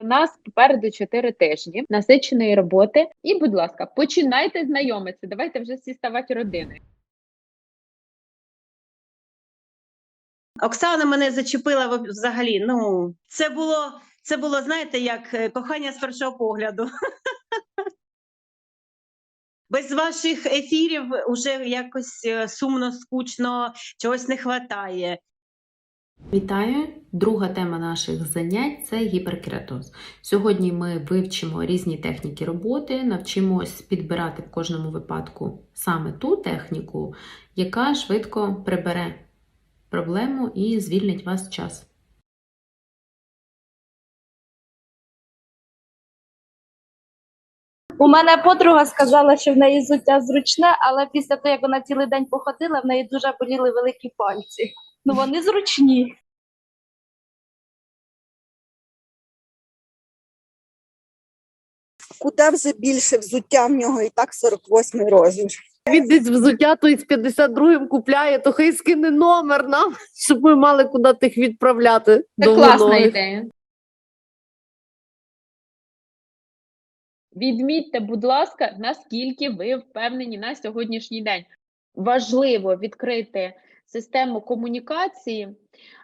У нас попереду 4 тижні насиченої роботи. І, будь ласка, починайте знайомитися. Давайте вже всі ставати родиною. Оксана мене зачепила взагалі. Ну, це було, це було, знаєте, як е, кохання з першого погляду. Без ваших ефірів уже якось е, сумно, скучно, чогось не вистачає. Вітаю! Друга тема наших занять це гіперкератоз. Сьогодні ми вивчимо різні техніки роботи, навчимось підбирати в кожному випадку саме ту техніку, яка швидко прибере проблему і звільнить вас час. У мене подруга сказала, що в неї взуття зручне, але після того, як вона цілий день походила, в неї дуже боліли великі пальці. Ну вони зручні. Куди вже більше взуття в нього і так 48 розмір. Він десь взуття той з 52-м купляє, то хай скине номер нам, щоб ми мали куди тих відправляти. Це до класна воної. ідея. Відмітьте, будь ласка, наскільки ви впевнені на сьогоднішній день. Важливо відкрити систему комунікації,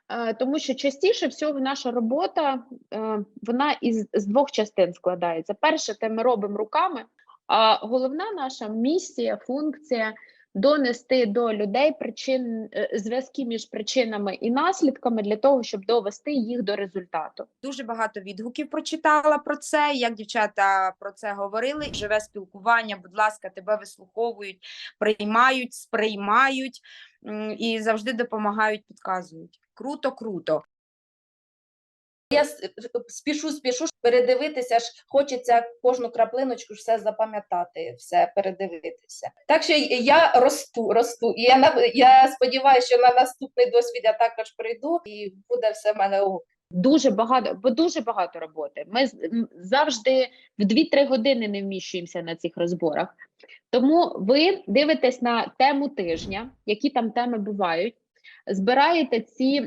е, тому що частіше всього наша робота е, вона із з двох частин складається. Перше, те ми робимо руками, а головна наша місія, функція донести до людей причин е, зв'язки між причинами і наслідками для того, щоб довести їх до результату. Дуже багато відгуків прочитала про це. Як дівчата про це говорили. Живе спілкування, будь ласка, тебе вислуховують, приймають, сприймають і завжди допомагають, підказують. Круто, круто. Я е, спішу, спішу передивитися ж хочеться кожну краплиночку все запам'ятати, все передивитися. Так що я росту, росту. І я я сподіваюся, що на наступний досвід я також прийду і буде все в мене ок. Дуже багато, бо дуже багато роботи. Ми завжди в 2-3 години не вміщуємося на цих розборах. Тому ви дивитесь на тему тижня, які там теми бувають, збираєте ці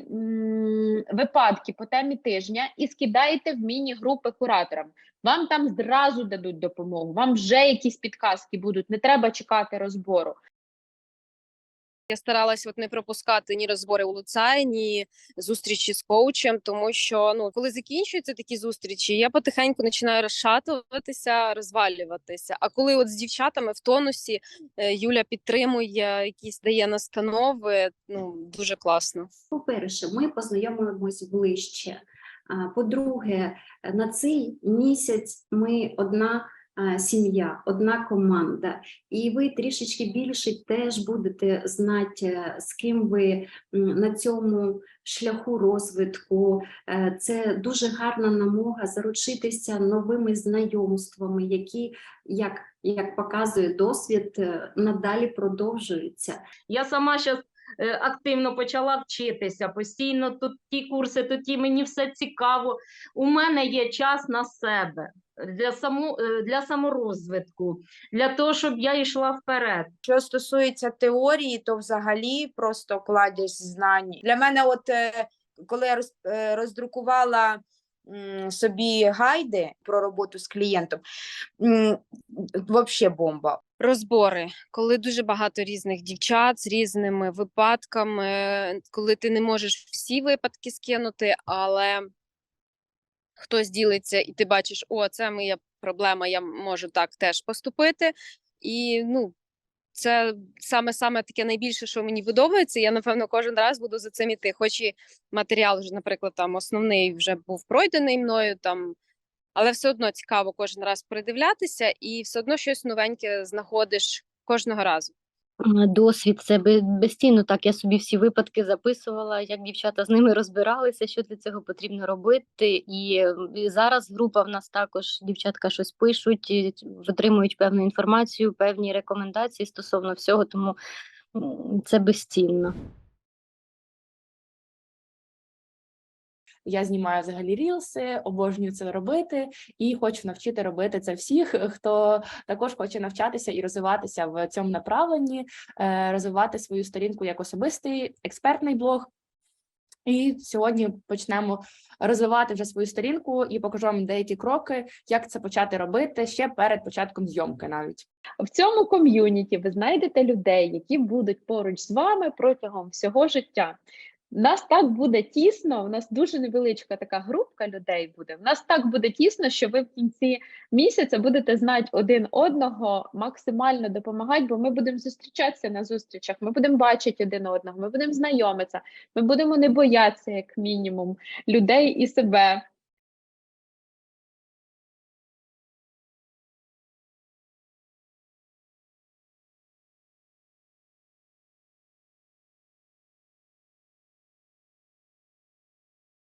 випадки по темі тижня і скидаєте в міні-групи кураторам. Вам там зразу дадуть допомогу, вам вже якісь підказки будуть, не треба чекати розбору. Я старалась от не пропускати ні розбори у Луцай, ні зустрічі з коучем, тому що ну коли закінчуються такі зустрічі, я потихеньку починаю розшатуватися, розвалюватися. А коли от з дівчатами в тонусі е, Юля підтримує, якісь дає настанови, ну дуже класно. По-перше, ми познайомимось ближче. По-друге, на цей місяць ми одна сім'я, одна команда, і ви трішечки більше теж будете знати, е, з ким ви на цьому шляху розвитку. Е, Це дуже гарна намога заручитися новими знайомствами, які, як, як показує досвід, е, надалі продовжуються. Я сама зараз активно почала вчитися. Постійно тут ті курси, тут ті мені все цікаво. У мене є час на себе для саму е, для саморозвитку, для того, щоб я йшла вперед. Що стосується теорії, то взагалі просто кладезь знань. Для мене, от е, коли я роз, е, роздрукувала собі гайди про роботу з клієнтом, взагалі бомба. Розбори, коли дуже багато різних дівчат з різними випадками, коли ти не можеш всі випадки скинути, але хтось ділиться, і ти бачиш, о, це моя проблема, я можу так теж поступити. І ну, це саме саме таке найбільше, що мені подобається. Я напевно кожен раз буду за цим іти. Хоч і матеріал вже, наприклад, там основний вже був пройдений мною там. Але все одно цікаво кожен раз придивлятися, і все одно щось новеньке знаходиш кожного разу. М, Досвід це безцінно. Так, я собі всі випадки записувала, як дівчата з ними розбиралися, що для цього потрібно робити. І, зараз група в нас також дівчатка щось пишуть, отримують певну інформацію, певні рекомендації стосовно всього, тому це безцінно. Я знімаю взагалі рілси, обожнюю це робити і хочу навчити робити це всіх, хто також хоче навчатися і розвиватися в цьому направленні, е, розвивати свою сторінку як особистий експертний блог. І сьогодні почнемо розвивати вже свою сторінку і покажу вам деякі кроки, як це почати робити ще перед початком зйомки навіть. В цьому ком'юніті ви знайдете людей, які будуть поруч з вами протягом всього життя. У нас так буде тісно, у нас дуже невеличка така групка людей буде. У нас так буде тісно, що ви в кінці місяця будете знати один одного, максимально допомагати, бо ми будемо зустрічатися на зустрічах, ми будемо бачити один одного, ми будемо знайомитися, ми будемо не боятися, як мінімум, людей і себе.